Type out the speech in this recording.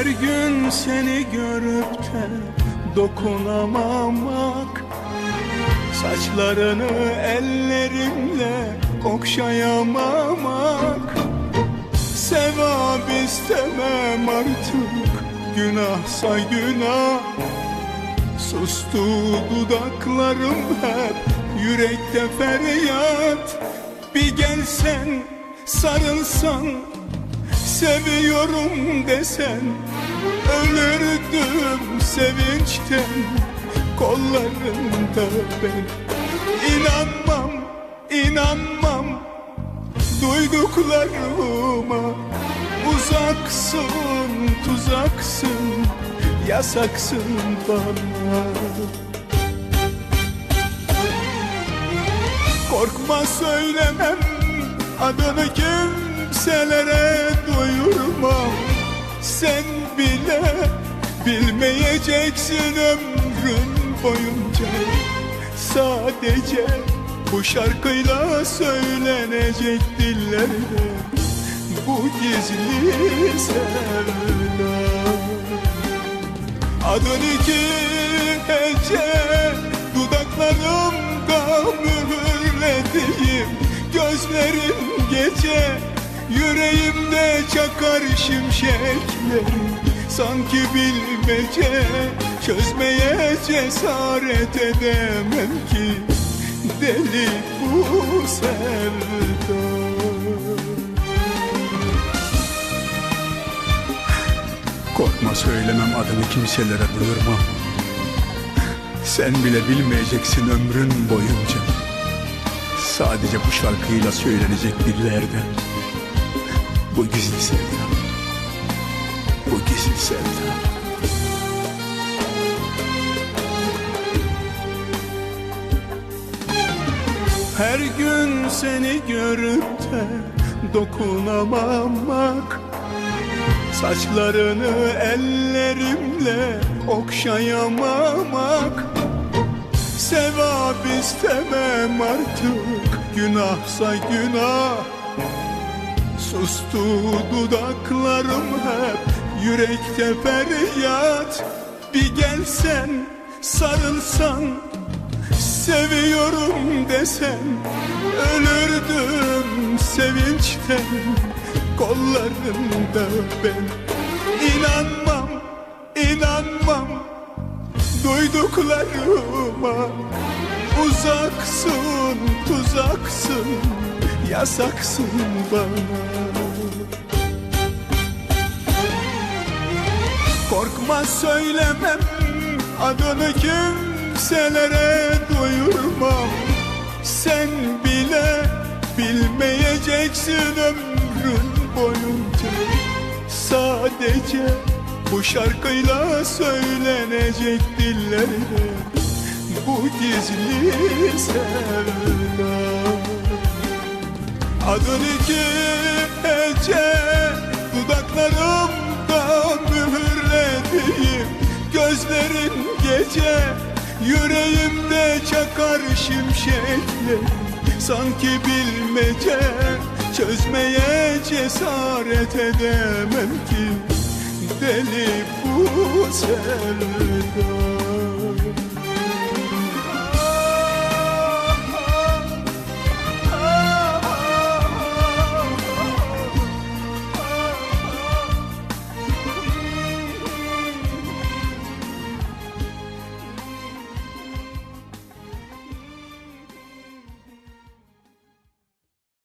Her gün seni görüp de dokunamamak. Saçlarını ellerimle okşayamamak. Sevap istemem artık Günahsa günah. Sustu dudaklarım hep Yürekte feryat. Bir gelsen sarılsan Seviyorum desen Ölürdüm sevinçten. Kollarında ben İnanmam, inanmam. Duyduklarıma Uzaksın, tuzaksın Yasaksın bana. Korkma söylemem Adını kimselere duyurmam Sen bile bilmeyeceksin ömrün boyunca. Sadece bu şarkıyla söylenecek dillerde Bu gizli sevda Adın iki hece Dudaklarımda mühürlediğim Gözlerim gece Yüreğimde çakar şimşekleri Sanki bilmece Çözmeye cesaret edemem ki. Deli bu sevda. Korkma söylemem adını kimselere duyurmam Sen bile bilmeyeceksin ömrün boyunca. Sadece bu şarkıyla söylenecek dillerde Bu gizli sevda. Bu gizli sevda. Her gün seni görüp de dokunamamak Saçlarını ellerimle okşayamamak. Sevap istemem artık günahsa günah Sustu dudaklarım hep yürekte feryat. Bir gelsen sarılsan Seviyorum desen Ölürdüm sevinçten. Kollarında ben İnanmam, inanmam Duyduklarıma Uzaksın, tuzaksın Yasaksın bana. Korkma söylemem adını kimselere duyurmam. Sen bile bilmeyeceksin ömrün boyunca. Sadece bu şarkıyla söylenecek dillerde Bu gizli sevda. Adın iki hece Dudaklarımda mühürlediğim Gözlerin gece Yüreğimde çakar şimşekler Sanki bilmece Çözmeye cesaret edemem ki Deli bu sevda